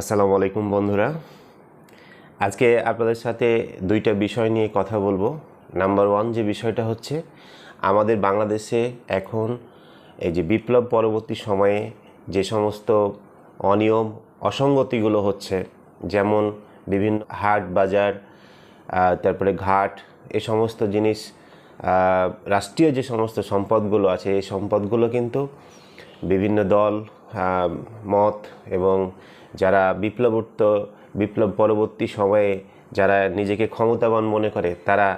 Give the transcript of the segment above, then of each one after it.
আসসালামু আলাইকুম, বন্ধুরা। আজকে আপনাদের সাথে দুইটা বিষয় নিয়ে কথা বলব। নাম্বার ওয়ান যে বিষয়টা হচ্ছে, আমাদের বাংলাদেশে এখন এই যে বিপ্লব পরবর্তী সময়ে যে সমস্ত অনিয়ম, অসঙ্গতিগুলো হচ্ছে, যেমন বিভিন্ন হাট বাজার তারপরে ঘাট, এ সমস্ত জিনিস রাষ্ট্রীয় যে সমস্ত সম্পদগুলো আছে, এই সম্পদগুলো কিন্তু বিভিন্ন দল মত এবং যারা বিপ্লবোত্তর বিপ্লব পরবর্তী সময়ে যারা নিজেকে ক্ষমতাবান মনে করে, তারা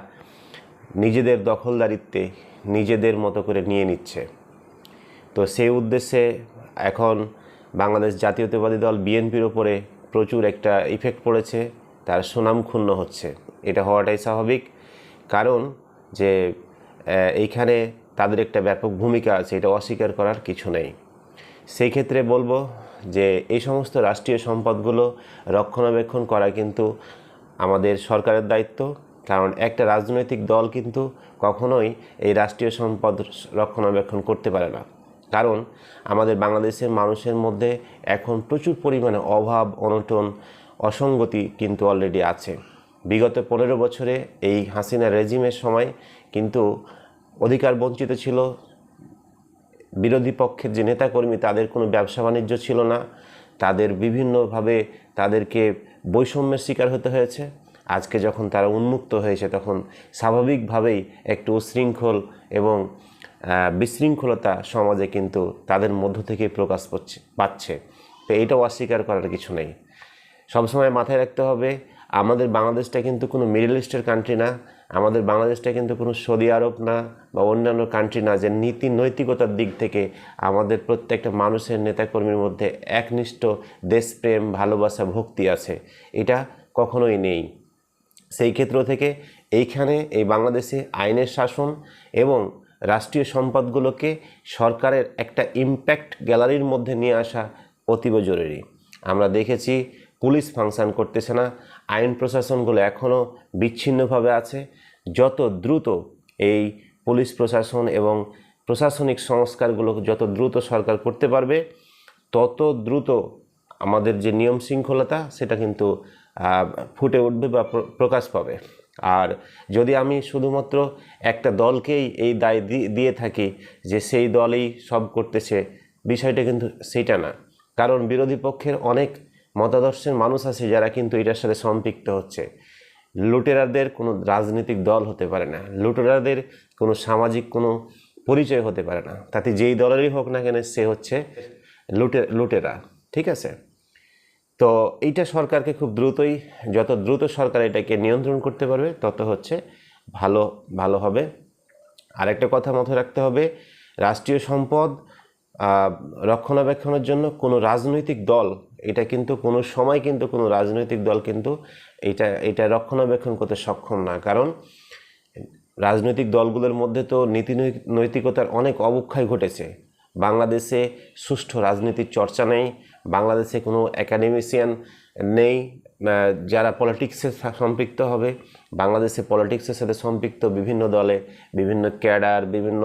নিজেদের দখলদারিত্বে নিজেদের মতো করে নিয়ে নিচ্ছে। তো সেই উদ্দেশ্যে এখন বাংলাদেশ জাতীয়তাবাদী দল বিএনপির ওপরে প্রচুর একটা ইফেক্ট পড়েছে, তার সুনাম ক্ষুণ্ণ হচ্ছে। এটা হওয়াটাই স্বাভাবিক, কারণ যে এইখানে তাদের একটা ব্যাপক ভূমিকা আছে, এটা অস্বীকার করার কিছু নেই। সেই ক্ষেত্রে বলব যে এই সমস্ত রাষ্ট্রীয় সম্পদগুলো রক্ষণাবেক্ষণ করা কিন্তু আমাদের সরকারের দায়িত্ব। কারণ একটা রাজনৈতিক দল কিন্তু কখনোই এই রাষ্ট্রীয় সম্পদ রক্ষণাবেক্ষণ করতে পারে না। কারণ আমাদের বাংলাদেশের মানুষের মধ্যে এখন প্রচুর পরিমাণে অভাব, অনটন, অসঙ্গতি কিন্তু অলরেডি আছে। বিগত পনেরো বছরে এই হাসিনা রেজিমের সময় কিন্তু অধিকার বঞ্চিত ছিল বিরোধী পক্ষের যে নেতাকর্মী, তাদের কোনো ব্যবসা বাণিজ্য ছিল না। তাদের বিভিন্নভাবে তাদেরকে বৈষম্যের শিকার হতে হয়েছে। আজকে যখন তারা উন্মুক্ত হয়েছে, তখন স্বাভাবিকভাবেই একটু উশৃঙ্খল এবং বিশৃঙ্খলতা সমাজে কিন্তু তাদের মধ্য থেকেই প্রকাশ পাচ্ছে পাচ্ছে। তো এইটাও অস্বীকার করার কিছু নেই। সবসময় মাথায় রাখতে হবে, আমাদের বাংলাদেশটা কিন্তু কোনো মিডল ইস্টের কান্ট্রি না। আমাদের বাংলাদেশটা কিন্তু কোনো সৌদি আরব না বা অন্যান্য কান্ট্রি না যে নীতি নৈতিকতার দিক থেকে আমাদের প্রত্যেকটা মানুষের নেতাকর্মীর মধ্যে একনিষ্ঠ দেশপ্রেম, ভালোবাসা, ভক্তি আছে। এটা কখনোই নেই। সেই ক্ষেত্র থেকে এইখানে এই বাংলাদেশে আইনের শাসন এবং রাষ্ট্রীয় সম্পদগুলোকে সরকারের একটা ইম্প্যাক্ট গ্যালারির মধ্যে নিয়ে আসা অতীব জরুরি। আমরা দেখেছি পুলিশ ফাংশন করতেছে না, আইন প্রশাসনগুলো এখনও বিচ্ছিন্নভাবে আছে। যত দ্রুত এই পুলিশ প্রশাসন এবং প্রশাসনিক সংস্কারগুলো যত দ্রুত সরকার করতে পারবে, তত দ্রুত আমাদের যে নিয়ম শৃঙ্খলতা, সেটা কিন্তু ফুটে উঠবে বা প্রকাশ পাবে। আর যদি আমি শুধুমাত্র একটা দলকেই এই দায় দিয়ে থাকি যে সেই দলই সব করতেছে, বিষয়টা কিন্তু সেটা না। কারণ বিরোধী পক্ষের অনেক মতাদর্শের মানুষ আছে যারা কিন্তু এটার সাথে সম্পৃক্ত হচ্ছে। লুটেরাদের কোনো রাজনৈতিক দল হতে পারে না, লুটেরাদের কোনো সামাজিক কোনো পরিচয় হতে পারে না। তাতে যেই দলেরই হোক না কেন সে হচ্ছে লুটে, লুটেরা, ঠিক আছে? তো এইটা সরকারকে খুব দ্রুতই, যত দ্রুত সরকার এটাকে নিয়ন্ত্রণ করতে পারবে, তত হচ্ছে ভালো ভালো হবে। আরেকটা কথা মাথায় রাখতে হবে, রাষ্ট্রীয় সম্পদ রক্ষণাবেক্ষণের জন্য কোনো রাজনৈতিক দল, এটা কিন্তু কোনো সময় কিন্তু কোনো রাজনৈতিক দল কিন্তু এটা এটা রক্ষণাবেক্ষণ করতে সক্ষম না। কারণ রাজনৈতিক দলগুলোর মধ্যে তো নীতি নৈতিকতার অনেক অবক্ষয় ঘটেছে। বাংলাদেশে সুষ্ঠু রাজনীতির চর্চা নেই, বাংলাদেশে কোনো একাডেমিশিয়ান নেই যারা পলিটিক্সে সম্পৃক্ত হবে, বাংলাদেশে পলিটিক্সের সাথে সম্পৃক্ত বিভিন্ন দলে, বিভিন্ন ক্যাডার, বিভিন্ন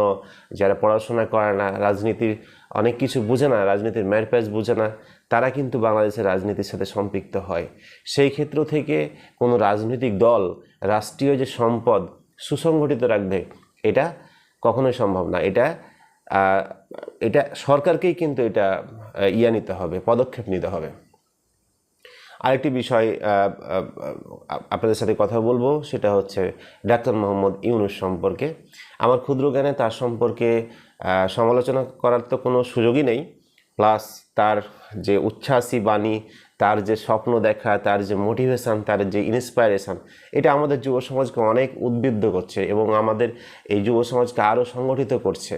যারা পড়াশোনা করে না, রাজনীতির অনেক কিছু বুঝে না, রাজনীতির ম্যারপ্যাচ বুঝে না, তারা কিন্তু বাংলাদেশের রাজনীতির সাথে সম্পৃক্ত হয়। সেই ক্ষেত্র থেকে কোনো রাজনৈতিক দল, রাষ্ট্রীয় যে সম্পদ সুসংগঠিত রাখবে, এটা কখনোই সম্ভব না। এটা এটা সরকারকেই কিন্তু এটা ইয়া নিতে হবে, পদক্ষেপ নিতে হবে। আরেকটি বিষয় আপনাদের সাথে কথা বলব, সেটা হচ্ছে ডাক্তার মোহাম্মদ ইউনুস সম্পর্কে। আমার ক্ষুদ্র জ্ঞানে তার সম্পর্কে সমালোচনা করার তো কোনো সুযোগই নেই। প্লাস তার যে উচ্ছ্বাসী বাণী, তার যে স্বপ্ন দেখা, তার যে মোটিভেশন, তার যে ইন্সপায়ারেশন, এটা আমাদের যুব সমাজকে অনেক উদ্বুদ্ধ করছে এবং আমাদের এই যুব সমাজকে আরও সংগঠিত করছে।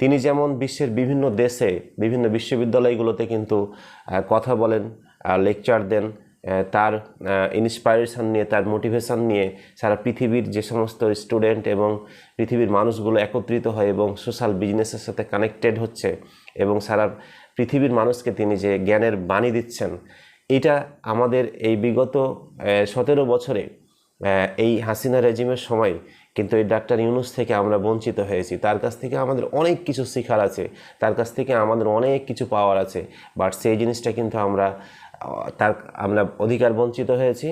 তিনি যেমন বিশ্বের বিভিন্ন দেশে, বিভিন্ন বিশ্ববিদ্যালয়গুলোতে কিন্তু কথা বলেন লেকচার দেন তার ইন্সপায়ারেশন নিয়ে, তার মোটিভেশন নিয়ে সারা পৃথিবীর যে সমস্ত স্টুডেন্ট এবং পৃথিবীর মানুষগুলো একত্রিত হয় এবং সোশ্যাল বিজনেসের সাথে কানেক্টেড হচ্ছে এবং সারা পৃথিবীর মানুষকে তিনি যে জ্ঞানের বাণী দিচ্ছেন, এটা আমাদের এই বিগত সতেরো বছরে এই হাসিনা রেজিমের সময় কিন্তু এই ডাক্তার ইউনুস থেকে আমরা বঞ্চিত হয়েছি। তার কাছ থেকে আমাদের অনেক কিছু শেখার আছে। তার কাছ থেকে আমাদের অনেক কিছু পাওয়ার আছে। বাট সেই জিনিসটা কিন্তু আমরা, তার, আমরা অধিকার বঞ্চিত হয়েছি।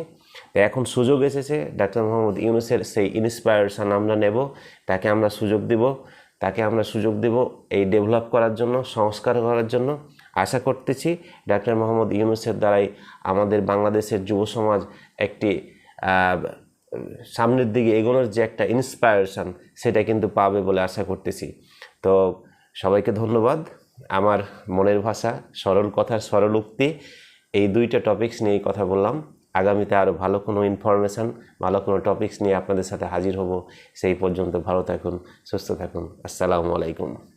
এখন সুযোগ এসেছে ডাক্তার মোহাম্মদ ইউনুসের সেই ইন্সপায়ারেশন আমরা নেব। তাকে আমরা সুযোগ দিব। তাকে আমরা সুযোগ দেব এই ডেভেলপ করার জন্য, সংস্কার করার জন্য। আশা করতেছি ডাক্তার মোহাম্মদ ইউনুসের দ্বারাই আমাদের বাংলাদেশের যুব সমাজ একটি সামনের দিকে এগোনোর যে একটা ইন্সপায়ারেশান সেটা কিন্তু পাবে বলে আশা করতেছি। তো সবাইকে ধন্যবাদ। আমার মনের ভাষা, সরল কথার সরল উক্তি, এই দুইটা টপিকস নিয়ে কথা বললাম। আগামীতে আরও ভালো কোনো ইনফরমেশান ভালো কোনো টপিকস নিয়ে আপনাদের সাথে হাজির হব। সেই পর্যন্ত ভালো থাকুন, সুস্থ থাকুন। আসসালামু আলাইকুম।